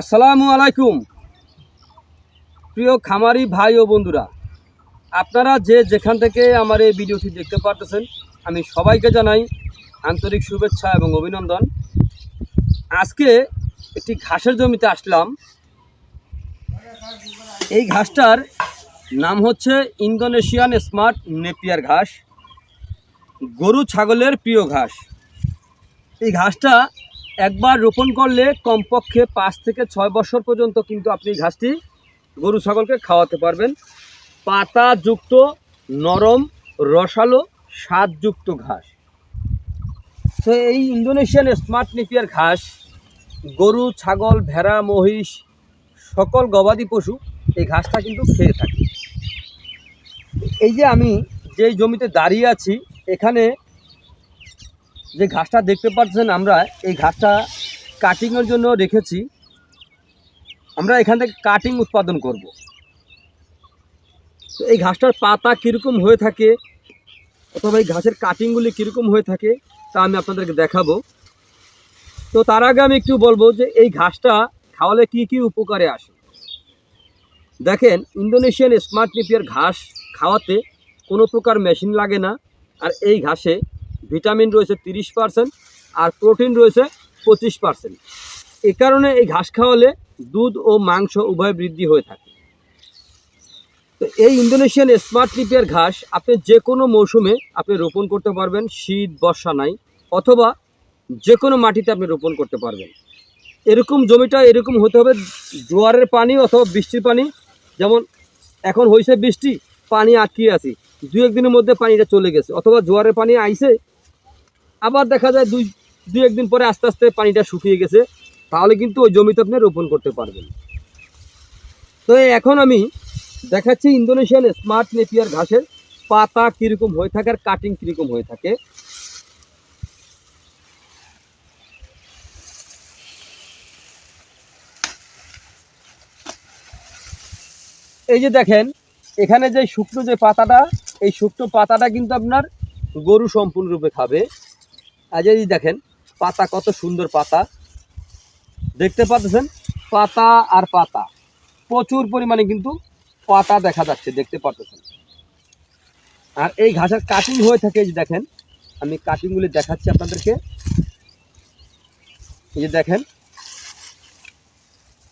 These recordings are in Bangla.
আসসালামু আলাইকুম। প্রিয় খামারি ভাই ও বন্ধুরা, আপনারা যে যেখান থেকে আমার এই ভিডিওটি দেখতে পারতেছেন, আমি সবাইকে জানাই আন্তরিক শুভেচ্ছা এবং অভিনন্দন। আজকে একটি ঘাসের জমিতে আসলাম। এই ঘাসটার নাম হচ্ছে ইন্দোনেশিয়ান স্মার্ট নেপিয়ার ঘাস, গরু ছাগলের প্রিয় ঘাস। এই ঘাসটা একবার রোপণ করলে কমপক্ষে পাঁচ থেকে ছয় বছর পর্যন্ত কিন্তু আপনি ঘাসটি গরু ছাগলকে খাওয়াতে পারবেন। পাতাযুক্ত, নরম, রসালো, স্বাদযুক্ত ঘাস। তো এই ইন্দোনেশিয়ান স্মার্ট নিপিয়ার ঘাস, গরু, ছাগল, ভেড়া, মহিষ, সকল গবাদি পশু এই ঘাসটা কিন্তু খেয়ে থাকে। এই যে আমি যে জমিতে দাঁড়িয়ে আছি, এখানে যে ঘাসটা দেখতে পাচ্ছেন আমরা, এই ঘাসটা কাটিংয়ের জন্য রেখেছি। আমরা এখান থেকে কাটিং উৎপাদন করব। তো এই ঘাসটার পাতা কীরকম হয়ে থাকে, অথবা এই ঘাসের কাটিংগুলি কীরকম হয়ে থাকে, তা আমি আপনাদেরকে দেখাবো। তো তার আগে আমি একটু বলব যে এই ঘাসটা খাওয়ালে কি কি উপকারে আসে। দেখেন, ইন্দোনেশিয়ান স্মার্ট নিপিয়ার ঘাস খাওয়াতে কোনো প্রকার মেশিন লাগে না, আর এই ঘাসে ভিটামিন রয়েছে তিরিশ পার্সেন্ট আর প্রোটিন রয়েছে পঁচিশ পার্সেন্ট। এ কারণে এই ঘাস খাওয়ালে দুধ ও মাংস উভয় বৃদ্ধি হয়ে থাকে। তো এই ইন্দোনেশিয়ান স্মার্ট লিপিয়ার ঘাস আপনি যে কোনো মৌসুমে আপনি রোপণ করতে পারবেন, শীত, বর্ষা নাই, অথবা যে কোনো মাটিতে আপনি রোপণ করতে পারবেন। এরকম জমিটা এরকম হতে হবে, জোয়ারের পানি অথবা বৃষ্টির পানি, যেমন এখন হয়েছে বৃষ্টি, পানি আটকিয়ে আছে দু একদিনের মধ্যে পানিটা চলে গেছে, অথবা জোয়ারের পানি আইছে আবার দেখা যায় দুই দুই একদিন পরে আস্তে আস্তে পানিটা শুকিয়ে গেছে, তাহলে কিন্তু ওই জমিতে আপনি রোপণ করতে পারবেন। তো এখন আমি দেখাচ্ছি ইন্দোনেশিয়ান স্মার্ট নেপিয়ার ঘাসের পাতা কীরকম হয়ে থাকে আর কাটিং কীরকম হয়ে থাকে। এই যে দেখেন, এখানে যে শুকনো যে পাতাটা, এই শুকনো পাতাটা কিন্তু আপনার গরু সম্পূর্ণরূপে খাবে। আজ এই দেখেন, পাতা কত সুন্দর পাতা। দেখতে পাচ্ছেন? পাতা আর পাতা। প্রচুর পরিমাণে কিন্তু পাতা দেখা যাচ্ছে, দেখতে পাচ্ছেন। আর এই ঘাসের কাটিং হয়ে থাকে, এই যে দেখেন, আমি কাটিংগুলি দেখাচ্ছি আপনাদেরকে। এই যে দেখেন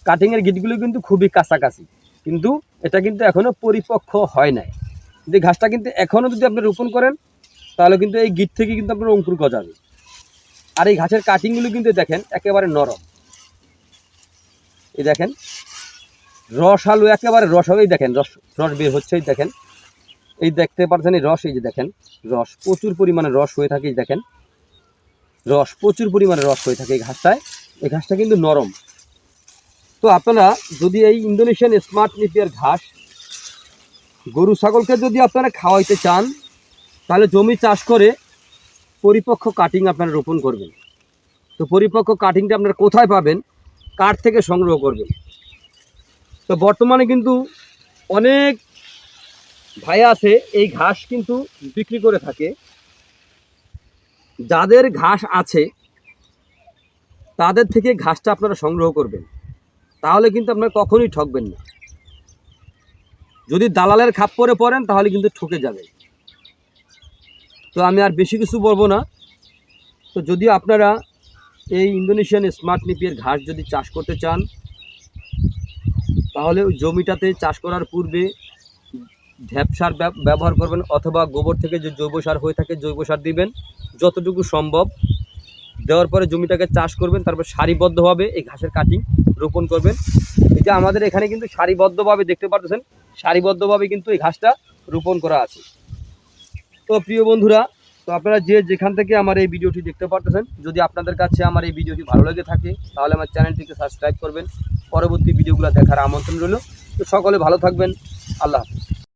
কাটিংয়ের গিটগুলো কিন্তু খুবই কাছাকাছি, কিন্তু এটা কিন্তু এখনও পরিপক্ক হয় নাই। যে ঘাসটা কিন্তু এখনও যদি আপনি রোপণ করেন, তাহলে কিন্তু এই গিট থেকে কিন্তু আপনার অঙ্কুর গজাবে। আর এই ঘাসের কাটিংগুলো কিন্তু দেখেন একেবারে নরম। এই দেখেন, রস আলু একেবারে রস এই দেখেন, রস রস বের হচ্ছেই দেখেন। এই দেখতে পাচ্ছেন এই রস, এই যে দেখেন, রস প্রচুর পরিমাণে রস হয়ে থাকে দেখেন। রস প্রচুর পরিমাণে রস হয়ে থাকে এই ঘাসটায়। এই ঘাসটা কিন্তু নরম। তো আপনারা যদি এই ইন্দোনেশিয়ান স্মার্ট নিপিয়ার ঘাস, গরু, ছাগলকে যদি আপনারা খাওয়াইতে চান, তাহলে জমি চাষ করে পরিপক্ক কাটিং আপনারা রোপণ করবেন। তো পরিপক্ক কাটিংটা আপনারা কোথায় পাবেন কাঠ থেকে সংগ্রহ করবেন? তো বর্তমানে কিন্তু অনেক ভাই আছে, এই ঘাস কিন্তু বিক্রি করে থাকে। যাদের ঘাস আছে, তাদের থেকে ঘাসটা আপনারা সংগ্রহ করবেন। তাহলে কিন্তু আপনারা কখনোই ঠকবেন না। যদি দালালের খাপ পরে পড়েন, তাহলে কিন্তু ঠকে যাবে তো আমি আর বেশি কিছু বলব না। তো যদি আপনারা এই ইন্দোনেশিয়ান স্মার্ট নিপিয়ার ঘাস যদি চাষ করতে চান, তাহলে ওই জমিটাতে চাষ করার পূর্বে ঢ্যাপ সার ব্যবহার করবেন অথবা গোবর থেকে যে জৈব সার হয়ে থাকে জৈব সার দিবেন, যতটুকু সম্ভব। দেওয়ার পরে জমিটাকে চাষ করবেন, তারপর সারিবদ্ধভাবে এই ঘাসের কাটিং রোপণ করবেন। এই যে আমাদের এখানে কিন্তু সারিবদ্ধভাবে দেখতে পাচ্ছেন সারিবদ্ধভাবে কিন্তু এই ঘাসটা রোপণ করা আছে। তো প্রিয় বন্ধুরা, তো আপনারা যে যেখান থেকে আমার এই ভিডিওটি দেখতে পারতেছেন, যদি আপনাদের কাছে আমার এই ভিডিওটি ভালো লেগে থাকে, তাহলে আমার চ্যানেলটিকে সাবস্ক্রাইব করবেন। পরবর্তী ভিডিওগুলো দেখার আমন্ত্রণ রইল। তো সকলে ভালো থাকবেন। আল্লাহ হাফিজ।